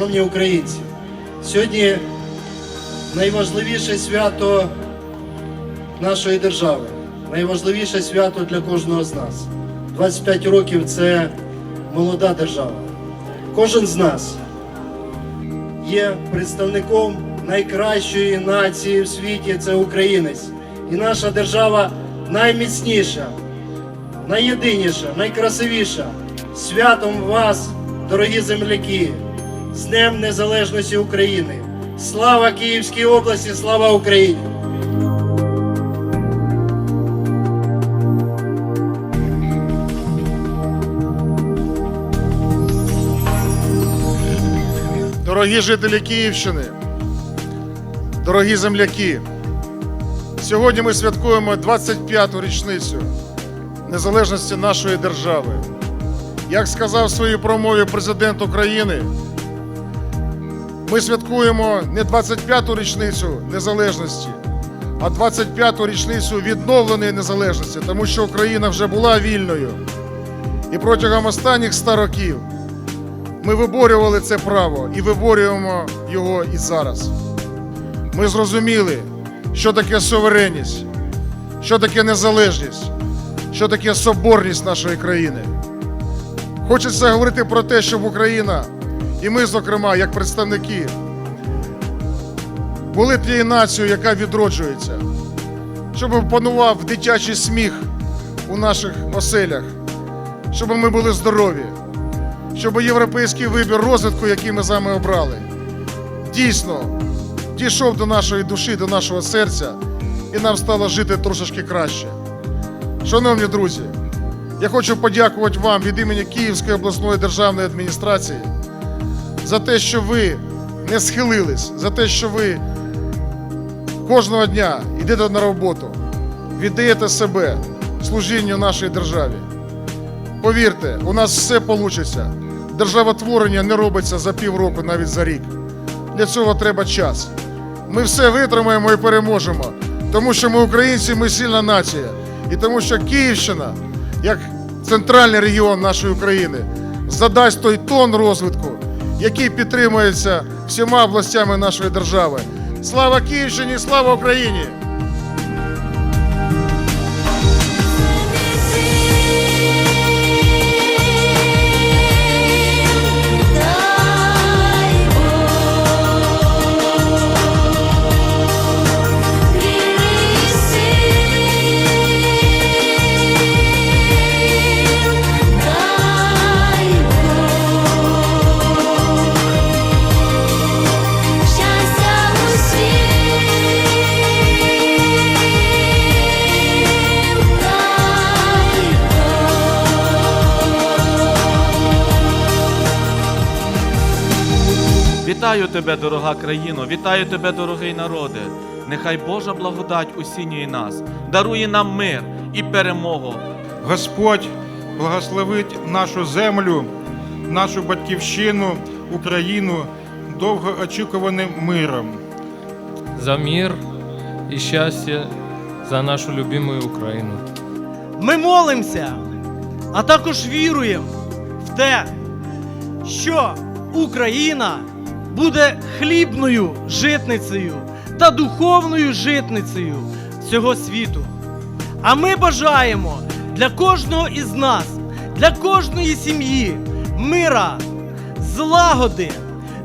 шановні українці, сьогодні найважливіше свято нашої держави, найважливіше свято для кожного з нас. 25 років це молода держава. Кожен з нас є представником найкращої нації в світі це українець. І наша держава найміцніша, найєдиніша, найкрасивіша. Святом вас, дорогі земляки, з Днем Незалежності України. Слава Київській області, слава Україні! Дорогі жителі Київщини, дорогі земляки, сьогодні ми святкуємо 25-ту річницю незалежності нашої держави. Як сказав в своїй промові президент України, ми святкуємо не 25-ту річницю незалежності, а 25-ту річницю відновленої незалежності, тому що Україна вже була вільною. І протягом останніх 100 років ми виборювали це право і виборюємо його і зараз. Ми зрозуміли, що таке суверенність, що таке незалежність, що таке соборність нашої країни. Хочеться говорити про те, щоб Україна, і ми, зокрема, як представники, були тією нацією, яка відроджується, щоб панував дитячий сміх у наших оселях, щоб ми були здорові щоб європейський вибір розвитку, який ми з вами обрали, дійсно дійшов до нашої душі, до нашого серця, і нам стало жити трошечки краще. Шановні друзі, я хочу подякувати вам від імені Київської обласної державної адміністрації за те, що ви не схилились, за те, що ви кожного дня йдете на роботу, віддаєте себе служінню нашій державі. Повірте, у нас все вийде. Державотворення не робиться за півроку, навіть за рік. Для цього треба час. Ми все витримаємо і переможемо, тому що ми українці, ми сильна нація. І тому що Київщина, як центральний регіон нашої України, задасть той тон розвитку, який підтримується всіма областями нашої держави. Слава Київщині, слава Україні! Вітаю тебе, дорога країно, вітаю тебе, дорогий народе. Нехай Божа благодать осінює нас, дарує нам мир і перемогу. Господь благословить нашу землю, нашу батьківщину, Україну довгоочікуваним миром. за мир і щастя за нашу любиму Україну. Ми молимося, а також віруємо в те, що Україна буде хлібною житницею та духовною житницею цього світу. А ми бажаємо для кожного із нас, для кожної сім'ї мира, злагоди,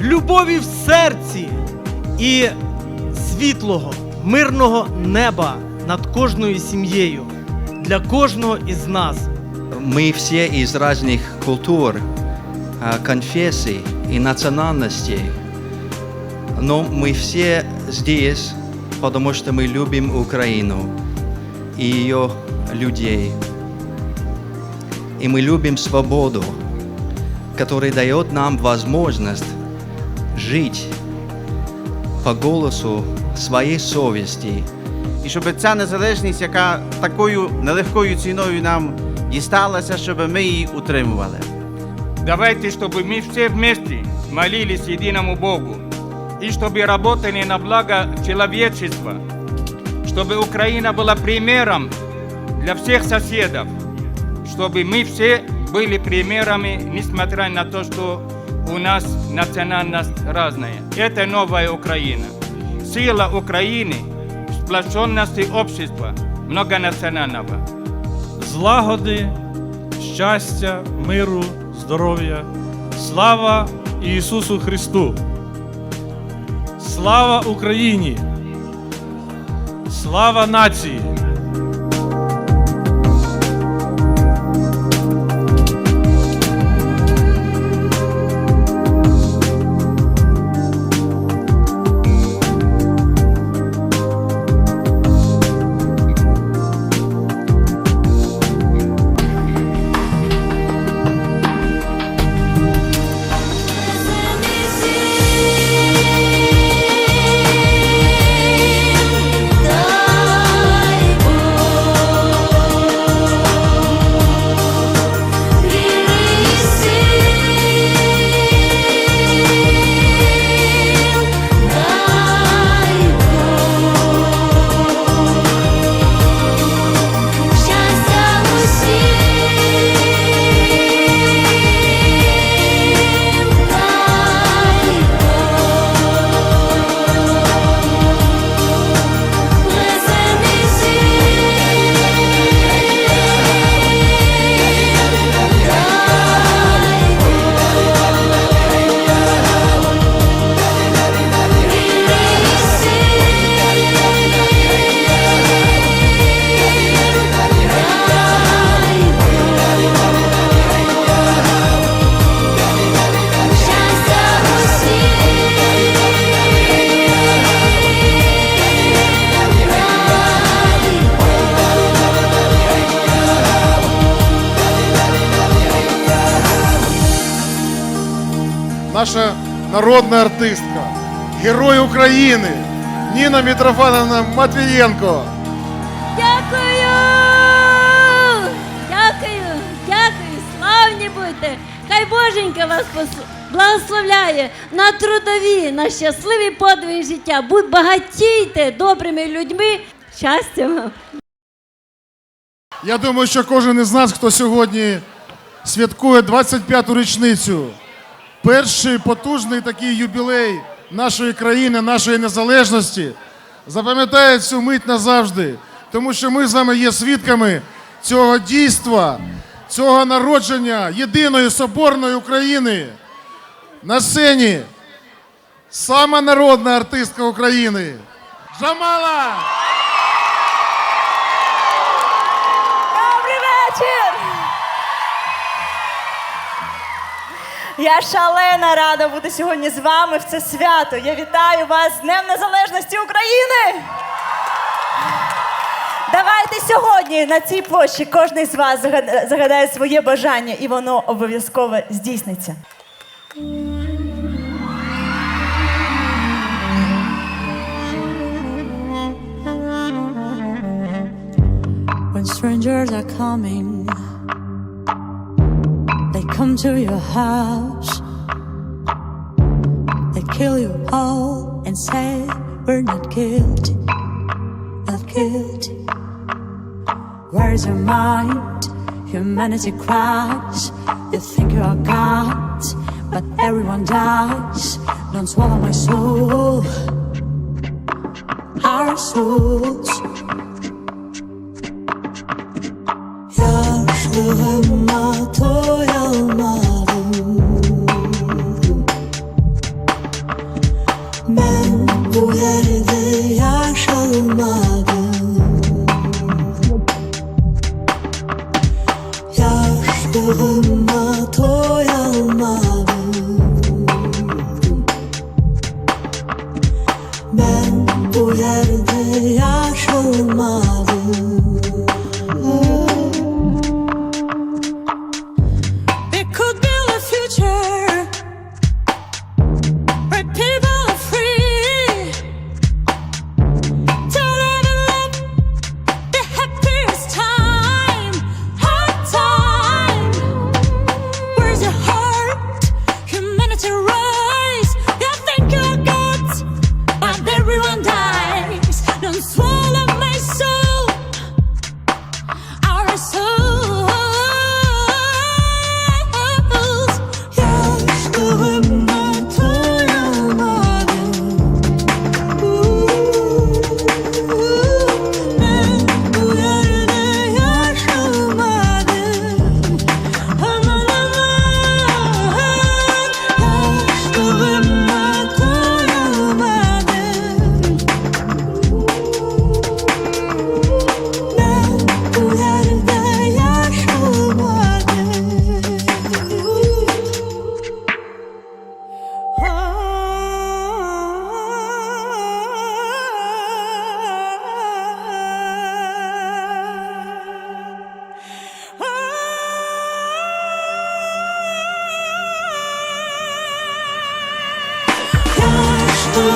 любові в серці і світлого, мирного неба над кожною сім'єю для кожного із нас. Мы все из разных культур, конфессий и национальностей, но мы все здесь, потому что мы любим Украину и ее людей. И мы любим свободу, которая дает нам возможность жить по голосу своей совести – і щоб ця незалежність, яка такою нелегкою ціною нам дісталася, щоб ми її утримували. Давайте, чтобы мы все вместе молились единому Богу и чтобы работали на благо человечества, чтобы Украина была примером для всех соседов, чтобы мы все были примерами, несмотря на то, что у нас национальность разная. Это новая Украина. Сила Украины в сплоченности общества многонационального. злагоди, щастя, миру, здоров'я. Слава Ісусу Христу! Слава Україні! Слава нації! Наша народна артистка, герой України Ніна Мітрофановна Матвієнко. Дякую! Дякую, дякую, славні будьте! Хай Боженька вас благословляє на трудові, на щасливі подвиги життя. Будь багатійте добрими людьми. Щастя вам! Я думаю, що кожен із нас, хто сьогодні святкує 25-ту річницю, перший потужний такий юбілей нашої країни, нашої незалежності, запам'ятає цю мить назавжди, тому що ми з вами є свідками цього дійства, цього народження єдиної соборної України. На сцені сама народна артистка України Джамала! Я шалена рада бути сьогодні з вами в це свято. Я вітаю вас з Днем Незалежності України! Давайте сьогодні на цій площі кожен з вас загад- загадає своє бажання, і воно обов'язково здійсниться. When strangers are coming, come to your house. They kill you all and say, We're not guilty, not guilty. Where's your mind? Humanity cries. You think you are God, but everyone dies. Don't swallow my soul, our souls. Günahıma toy almadım Ben bu yerde yaş almadım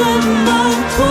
Mama, tu